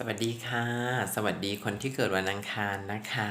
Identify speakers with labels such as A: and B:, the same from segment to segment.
A: สวัสดีค่ะ สวัสดีคนที่เกิดวันอังคารนะคะ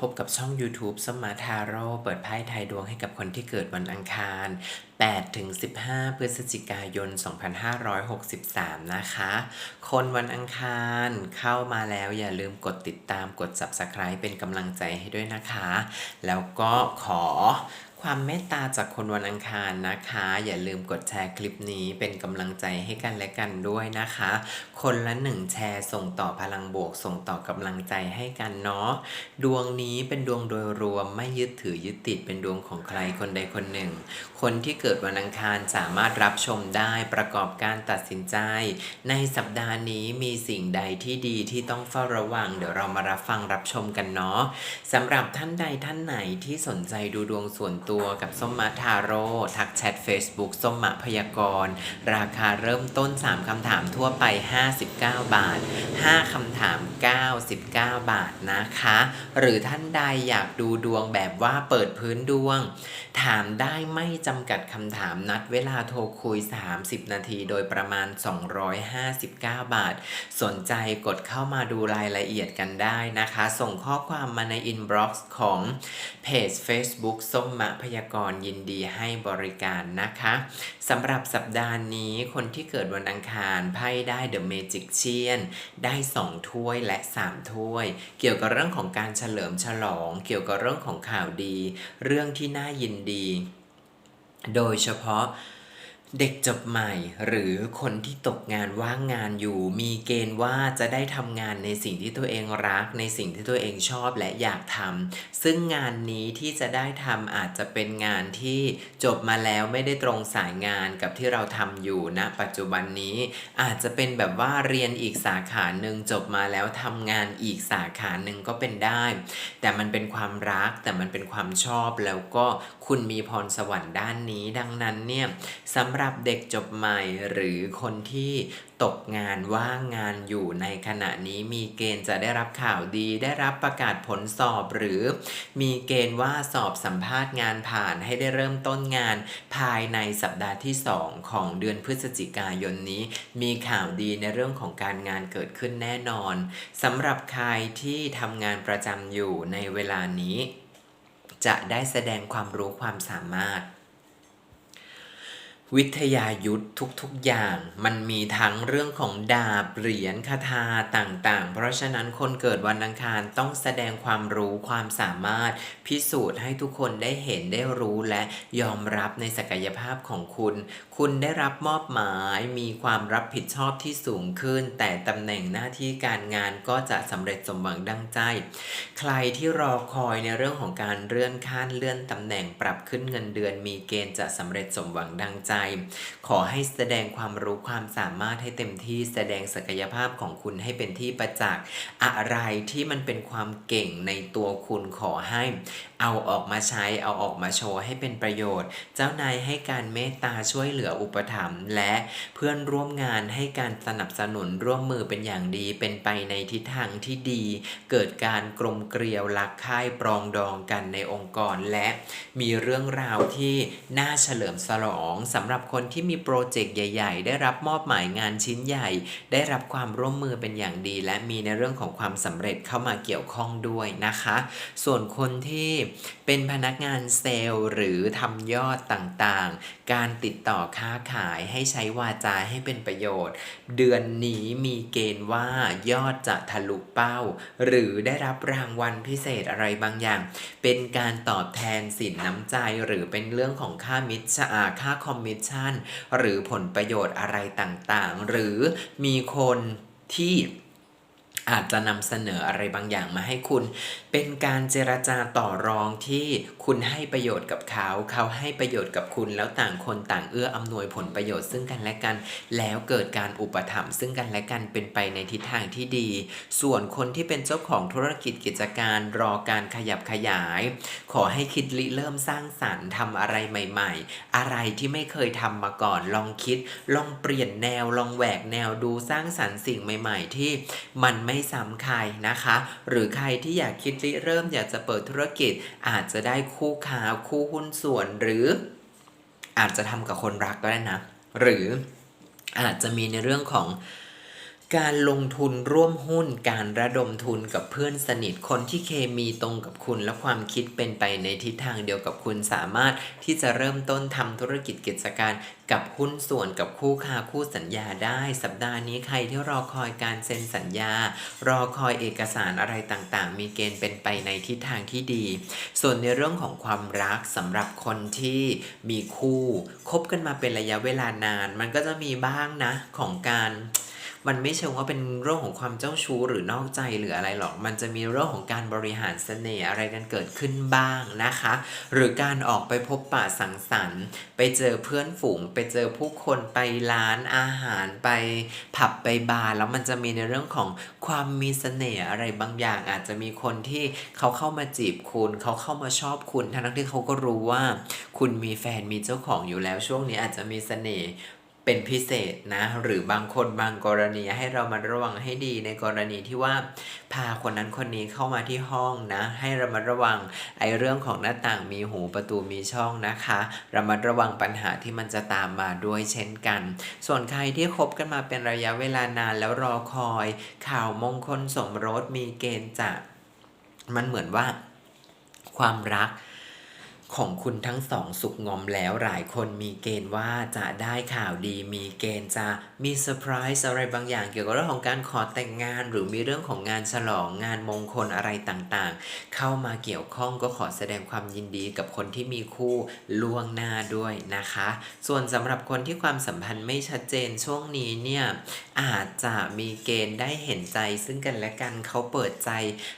A: พบกับช่อง YouTube สมมาทาโร่เปิดไพ่ไทยดวงให้กับคนที่เกิดวันอังคาร8ถึง15 พฤศจิกายน 2563 นะคะ คนวันอังคารเข้ามาแล้วอย่าลืมกดติดตามกด Subscribe เป็นกำลังใจให้ด้วยนะคะ แล้วก็ขอ ความเมตตาจากคนวันอังคารนะคะ อย่าลืมกดแชร์คลิปนี้เป็นกำลังใจให้กันและกันด้วยนะคะ คนละหนึ่งแชร์ส่งต่อพลังบวก ส่งต่อกำลังใจให้กันเนาะดวงนี้เป็นดวงโดยรวมไม่ยึดถือยึดติดเป็นดวงของใครคนใดคนหนึ่ง คนที่เกิดวันอังคารสามารถรับชมได้ประกอบการตัดสินใจ ในสัปดาห์นี้มีสิ่งใดที่ดีที่ต้องเฝ้าระวัง เดี๋ยวเรามารับฟังรับชมกันเนาะสำหรับท่านใดท่านไหนที่สนใจดูดวงส่วนตัวกับส้มมาทาโร่ทักแชท Facebook ส้มมาพยากรณ์ ราคาเริ่มต้น 3 คำถามทั่วไป 59 บาท 5 คำถาม 99 บาทนะคะ หรือท่านใดอยากดูดวงแบบว่าเปิดพื้นดวง ถามได้ไม่จำกัดคำถามนัดเวลาโทรคุย 30 นาทีโดยประมาณ 259 บาท สนใจกดเข้ามาดูรายละเอียดกันได้นะคะ ส่งข้อความมาในอินบ็อกซ์ของเพจ Facebook ส้มมะพยากรยินดีให้บริการนะคะสำหรับสัปดาห์นี้คนที่เกิดวันอังคารไพ่ได้ The Magic เชียนได้ 2 ถ้วยและ 3 ถ้วย เกี่ยวกับเรื่องของการเฉลิมฉลอง เกี่ยวกับเรื่องของข่าวดี เรื่องที่น่ายินดี โดยเฉพาะ เด็กจบใหม่หรือคนที่ตกงานว่างงานอยู่ มีเกณฑ์ว่าจะได้ทำงานในสิ่งที่ตัวเองรัก ในสิ่งที่ตัวเองชอบและอยากทำซึ่งงานนี้ที่จะได้ทำอาจจะเป็นงานที่จบมาแล้วไม่ได้ตรงสายงานกับที่เราทำอยู่ณปัจจุบันนี้ อาจจะเป็นแบบว่าเรียนอีกสาขาหนึ่งจบมาแล้วทำงานอีกสาขาหนึ่งก็เป็นได้ แต่มันเป็นความรักแต่มันเป็นความชอบแล้วก็คุณมีพรสวรรค์ด้านนี้ ดังนั้นเนี่ยสำหรับเด็กจบใหม่หรือคนที่ตกงานว่างงานอยู่ในขณะนี้มีเกณฑ์จะได้รับข่าวดี ได้รับประกาศผลสอบหรือ มีเกณฑ์ว่าสอบสัมภาษณ์งานผ่านให้ได้เริ่มต้นงาน ภายในสัปดาห์ที่ 2 ของเดือนพฤศจิกายนนี้ มีข่าวดีในเรื่องของการงานเกิดขึ้นแน่นอนสำหรับใครที่ทำงานประจำอยู่ในเวลานี้ จะได้แสดงความรู้ความสามารถ วิทยายุทธทุกๆอย่าง มันมีทั้งเรื่องของดาบเหรียญคาถาต่างๆ เพราะฉะนั้นคนเกิดวันอังคารต้องแสดงความรู้ความสามารถ พิสูจน์ให้ทุกคนได้เห็นได้รู้และยอมรับในศักยภาพของคุณ คุณได้รับมอบหมายมีความรับผิดชอบที่สูงขึ้น แต่ตำแหน่งหน้าที่การงานก็จะสำเร็จสมหวังดังใจ ใครที่รอคอยในเรื่องของการเลื่อนขั้นเลื่อนตำแหน่งปรับขึ้นเงินเดือน มีเกณฑ์จะสำเร็จสมหวังดังใจ ขอให้แสดงความรู้ความสามารถให้เต็มที่แสดงศักยภาพของคุณให้เป็นที่ประจักษ์อะไรที่มันเป็นความเก่งในตัวคุณขอให้ เอาออกมาใช้เอาออกมาโชว์ให้เป็นประโยชน์ เจ้านายให้การเมตตาช่วยเหลืออุปถัมภ์และเพื่อนร่วมงานให้การสนับสนุนร่วมมือเป็นอย่างดีเป็นไปในทิศทางที่ดี เกิดการกลมเกลียวรักใคร่ปรองดองกันในองค์กร และมีเรื่องราวที่น่าเฉลิมฉลองสำหรับคนที่มีโปรเจกต์ใหญ่ ๆ ได้รับมอบหมายงานชิ้นใหญ่ ได้รับความร่วมมือเป็นอย่างดี และมีในเรื่องของความสำเร็จเข้ามาเกี่ยวข้องด้วยนะคะ ส่วนคนที่เป็นพนักงานเซลล์หรือทำยอดต่างๆ การติดต่อค้าขายให้ใช้วาจาให้เป็นประโยชน์ เดือนนี้มีเกณฑ์ว่ายอดจะทะลุเป้า หรือได้รับรางวัลพิเศษอะไรบางอย่าง เป็นการตอบแทนสินน้ำใจหรือเป็นเรื่องของค่ามิชชั่นอ่าค่าคอมมิชชั่น หรือผลประโยชน์อะไรต่างๆ หรือมีคนที่ อาจจะนำเสนออะไรบางอย่างมาให้คุณ เป็นการเจรจาต่อรองที่คุณให้ประโยชน์กับเขา เขาให้ประโยชน์กับคุณ แล้วต่างคนต่างเอื้ออำนวยผลประโยชน์ซึ่งกันและกัน แล้วเกิดการอุปถัมภ์ซึ่งกันและกันเป็นไปในทิศทางที่ดี ส่วนคนที่เป็นเจ้าของธุรกิจกิจการรอการขยับขยาย ขอให้คิดริเริ่มสร้างสรรค์ทำอะไรใหม่ ๆ อะไรที่ไม่เคยทำมาก่อน ลองคิด ลองเปลี่ยนแนว ลองแหวกแนวดูสร้างสรรค์สิ่งใหม่ ๆ ที่มันไม่สามใครนะคะ หรือใครที่อยากคิดริเริ่มอยากจะเปิดธุรกิจ อาจจะได้คู่ค้าคู่หุ้นส่วนหรืออาจจะทำกับคนรักก็ได้นะ หรืออาจจะมีในเรื่องของ การลงทุนร่วมหุ้นการระดมทุนกับเพื่อนสนิทคนที่เคมีตรงกับคุณและความคิดเป็นไปในทิศทางเดียวกับคุณสามารถที่จะเริ่มต้นทำธุรกิจกิจการกับหุ้นส่วนกับคู่ค้าคู่สัญญาได้ สัปดาห์นี้ใครที่รอคอยการเซ็นสัญญา รอคอยเอกสารอะไรต่างๆ มีเกณฑ์เป็นไปในทิศทางที่ดี ส่วนในเรื่องของความรักสำหรับคนที่มีคู่คบกันมาเป็นระยะเวลานาน มันก็จะมีบ้างนะของการ มันไม่เชิงว่าเป็นเรื่องของความเจ้าชู้หรือนอกใจหรืออะไรหรอก มันจะมีเรื่องของการบริหารเสน่ห์อะไรกันเกิดขึ้นบ้างนะคะ หรือการออกไปพบปะสังสรรค์ ไปเจอเพื่อนฝูง ไปเจอผู้คนไปร้านอาหารไปผับไปบาร์แล้วมันจะมีในเรื่องของความมีเสน่ห์อะไรบางอย่าง อาจจะมีคนที่เขาเข้ามาจีบคุณ เขาเข้ามาชอบคุณทั้งที่เขาก็รู้ว่า คุณมีแฟนมีเจ้าของอยู่แล้วช่วงนี้อาจจะมีเสน่ห์ เป็นพิเศษนะ หรือบางคนบางกรณีให้เรามาระวังให้ดีในกรณีที่ว่า พาคนนั้นคนนี้เข้ามาที่ห้องนะ ให้เระมัดระวังไอ้เรื่องของหน้าต่างมีหูประตูมีช่องนะคะเระมัดระวังปัญหาที่มันจะตามมาด้วยเช่นกัน ส่วนใครที่คบกันมาเป็นระยะเวลานานแล้วรอคอย ข่าวมงคลสมรสมีเกณฑ์จะมันเหมือนว่าความรัก ของคุณทั้งสองสุกงอมแล้วหลายคนมีเกณฑ์ว่าจะได้ข่าวดีมีเกณฑ์จะมีเซอร์ไพรส์อะไรบางอย่างเกี่ยวกับเรื่องของการขอแต่งงาน หรือมีเรื่องของงานฉลองงานมงคลอะไรต่างๆ เข้ามาเกี่ยวข้องก็ขอแสดงความยินดีกับคนที่มีคู่ล่วงหน้าด้วยนะคะ ส่วนสำหรับคนที่ความสัมพันธ์ไม่ชัดเจนช่วงนี้เนี่ยอาจจะมีเกณฑ์ได้เห็นใจซึ่งกันและกันเขาเปิดใจ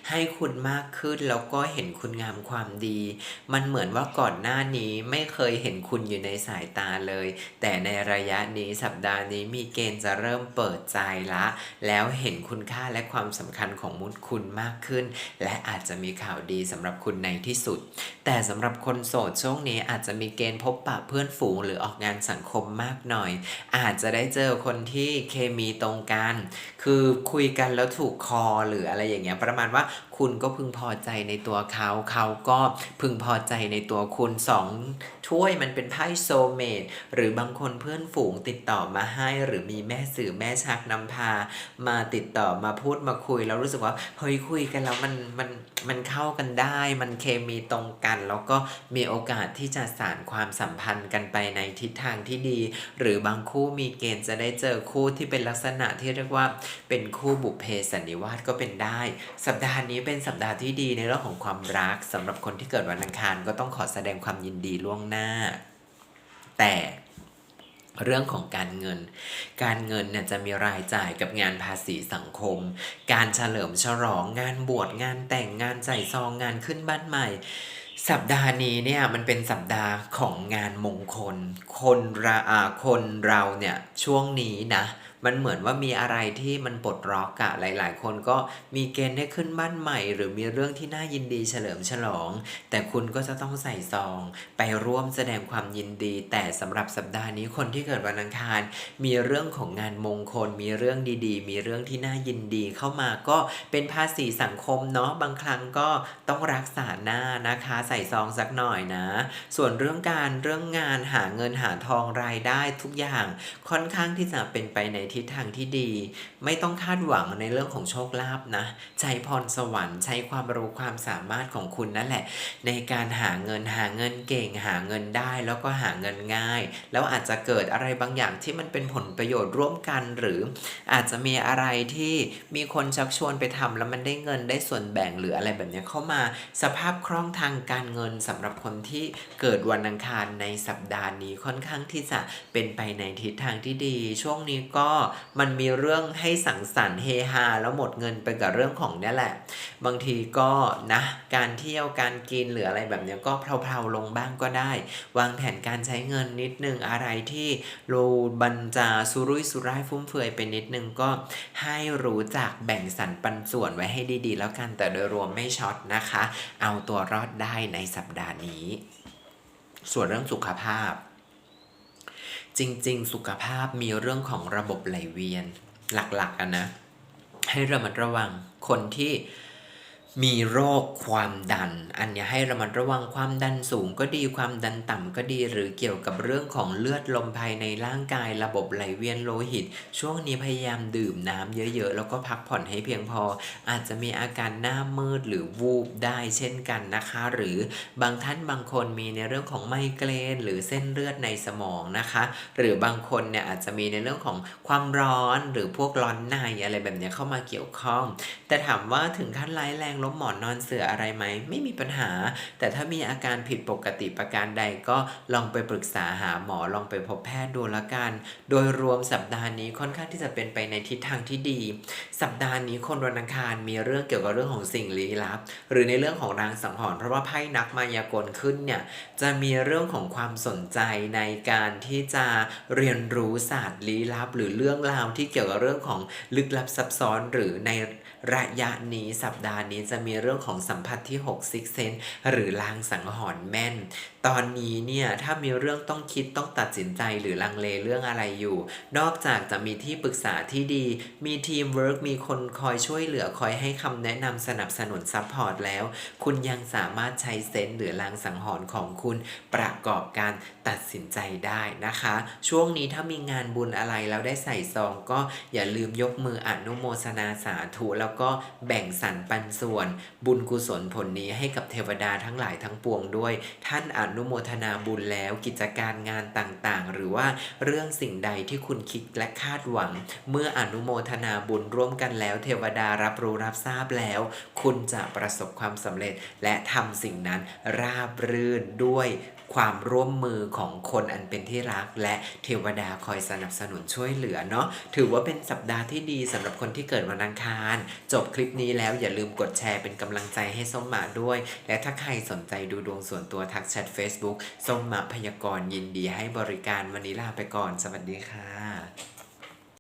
A: ให้คุณมากขึ้นแล้วก็เห็นคุณงามความดี มันเหมือนว่าก่อนหน้านี้ไม่เคยเห็นคุณอยู่ในสายตาเลย แต่ในระยะนี้สัปดาห์นี้มีเกณฑ์จะเริ่มเปิดใจละ แล้วเห็นคุณค่าและความสำคัญของมุดคุณมากขึ้น และอาจจะมีข่าวดีสำหรับคุณในที่สุด แต่สำหรับคนโสดช่วงนี้อาจจะมีเกณฑ์พบปะเพื่อนฝูงหรือออกงานสังคมมากหน่อย อาจจะได้เจอคนที่เคมีตรงกัน คือคุยกันแล้วถูกคอหรืออะไรอย่างเงี้ยประมาณว่า คุณก็พึงพอใจในตัวเขา เขาก็พึงพอใจในตัวคุณสอง ถ้วยมันเป็นไพ่โซเมดหรือบางคนเพื่อนฝูงติดต่อมาให้ หรือมีแม่สื่อแม่ชักนำพา มาติดต่อมาพูดมาคุย แล้วรู้สึกว่าเฮ้ยคุยกันแล้วมันมันมันเข้ากันได้ มันเคมีตรงกัน แล้วก็มีโอกาสที่จะสานความสัมพันธ์กันไปในทิศทางที่ดี หรือบางคู่มีเกณฑ์จะได้เจอคู่ที่เป็นลักษณะที่เรียกว่าเป็นคู่บุพเพสันนิวาสก็เป็นได้ สัปดาห์นี้เป็นสัปดาห์ที่ดีในเรื่องของความรักสำหรับคนที่เกิดวันอังคารก็ต้องขอแสดงความยินดีล่วงหน้าแต่เรื่องของการเงิน การเงินเนี่ยจะมีรายจ่ายกับงานภาษีสังคม การเฉลิมฉลองงานบวชงานแต่งงานใส่ซองงานขึ้นบ้านใหม่ สัปดาห์นี้เนี่ยมันเป็นสัปดาห์ของงานมงคล คนเราอาคนเราเนี่ยช่วงนี้นะ มันเหมือนว่ามีอะไรที่มันปลดล็อกอะหลาย ๆ คนก็มีเกณฑ์ได้ขึ้นบ้านใหม่ หรือมีเรื่องที่น่ายินดีเฉลิมฉลอง แต่คุณก็จะต้องใส่ซอง ไปร่วมแสดงความยินดี แต่สำหรับสัปดาห์นี้คนที่เกิดวันอังคาร มีเรื่องของงานมงคล มีเรื่องดีๆ มีเรื่องที่น่ายินดีเข้ามาก็เป็นภาษีสังคมเนาะบางครั้งก็ต้องรักษาหน้านะคะใส่ซองสักหน่อยนะ ส่วนเรื่องการเรื่องงานหาเงินหาทองรายได้ทุกอย่าง ค่อนข้างที่จะเป็นไปในทิศทางที่ดี ไม่ต้องคาดหวังในเรื่องของโชคลาภนะใช้พรสวรรค์ใช้ความรู้ความสามารถของคุณนั่นแหละ ในการหาเงินหาเงินเก่งหาเงินได้แล้วก็หาเงินง่าย แล้วอาจจะเกิดอะไรบางอย่างที่มันเป็นผลประโยชน์ร่วมกัน หรืออาจจะมีอะไรที่มีคนชักชวนไปทำแล้วมันได้เงินได้ส่วนแบ่งหรืออะไรแบบนี้เข้ามาสภาพคล่องทางการเงินสำหรับคนที่เกิดวันอังคารในสัปดาห์นี้ค่อนข้างที่จะเป็นไปในทิศทางที่ดี ช่วงนี้ก็มันมีเรื่องให้สังสรรค์เฮฮาแล้วหมดเงินไปกับเรื่องของเนี่ยแหละ บางทีก็นะการเที่ยวการกินหรืออะไรแบบเนี้ยก็เพลาๆลงบ้างก็ได้ วางแผนการใช้เงินนิดนึงอะไรที่โลบันจาสุรุ่ยสุร่ายฟุ่มเฟือยไปนิดนึงก็ให้รู้จักแบ่งสรรปันส่วนไว้ให้ดีๆ แล้วกันแต่โดยรวมไม่ช็อตนะคะ เอาตัวรอดได้ในสัปดาห์นี้ ส่วนเรื่องสุขภาพ จริง ๆ สุขภาพมีเรื่องของระบบไหลเวียนหลักๆกันนะ ให้ระมัดระวังคนที่ มีโรคความดัน อันนี้ให้ระมัดระวังความดันสูงก็ดีความดันต่ำก็ดี หรือเกี่ยวกับเรื่องของเลือดลมภายในร่างกาย ระบบไหลเวียนโลหิต ช่วงนี้พยายามดื่มน้ำเยอะๆ แล้วก็พักผ่อนให้เพียงพอ อาจจะมีอาการหน้ามืดหรือวูบได้เช่นกันนะคะ หรือบางท่านบางคนมีในเรื่องของไมเกรนหรือเส้นเลือดในสมองนะคะ หรือบางคนเนี่ยอาจจะมีในเรื่องของความร้อนหรือพวกร้อนในอะไรแบบนี้เข้ามาเกี่ยวข้อง แต่ถามว่าถึงขั้นร้ายแรงล้มหมอนนอนเสืออะไรไหม ไม่มีปัญหา แต่ถ้ามีอาการผิดปกติประการใดก็ลองไปปรึกษาหาหมอลองไปพบแพทย์ดูละกัน โดยรวมสัปดาห์นี้ค่อนข้างที่จะเป็นไปในทิศทางที่ดี สัปดาห์นี้คนวันอังคารมีเรื่องเกี่ยวกับเรื่องของสิ่งลี้ลับ หรือในเรื่องของรางสังหรณ์เพราะว่าไพ่นักมายากลขึ้นเนี่ยจะมีเรื่องของความสนใจในการที่จะเรียนรู้ศาสตร์ลี้ลับ หรือเรื่องราวที่เกี่ยวกับเรื่องของลึกลับซับซ้อนหรือใน ระยะนี้สัปดาห์นี้จะมีเรื่องของสัมผัสที่6 Six Sense หรือลางสังหรณ์แม่น ตอนนี้เนี่ยถ้ามีเรื่องต้องคิดต้องตัดสินใจหรือลังเลเรื่องอะไรอยู่ นอกจากจะมีที่ปรึกษาที่ดี มีทีมเวิร์กมีคนคอยช่วยเหลือคอยให้คำแนะนำสนับสนุนซัพพอร์ตแล้ว คุณยังสามารถใช้เซนส์หรือลางสังหรณ์ของคุณประกอบการตัดสินใจได้นะคะ ช่วงนี้ถ้ามีงานบุญอะไรแล้วได้ใส่ซองก็อย่าลืมยกมืออนุโมทนาสาธุแล้วแล้วก็แบ่งสรรปันส่วน บุญกุศลผลนี้ให้กับเทวดาทั้งหลายทั้งปวงด้วย ท่านอนุโมทนาบุญแล้วกิจการงานต่างๆ หรือว่าเรื่องสิ่งใดที่คุณคิดและคาดหวัง เมื่ออนุโมทนาบุญร่วมกันแล้ว เทวดารับรู้รับทราบแล้ว คุณจะประสบความสำเร็จและทำสิ่งนั้นราบรื่นด้วยความร่วมมือของคนอันเป็นที่รัก และเทวดาคอยสนับสนุนช่วยเหลือเนาะถือว่าเป็นสัปดาห์ที่ดีสำหรับคนที่เกิดวันอังคาร จบคลิปนี้แล้วอย่าลืมกดแชร์เป็นกำลังใจให้ส้มหมาด้วย และถ้าใครสนใจดูดวงส่วนตัวทักแชท Facebook ส้มหมาพยากรณ์ยินดีให้บริการวันนี้ลาไปก่อน สวัสดีค่ะ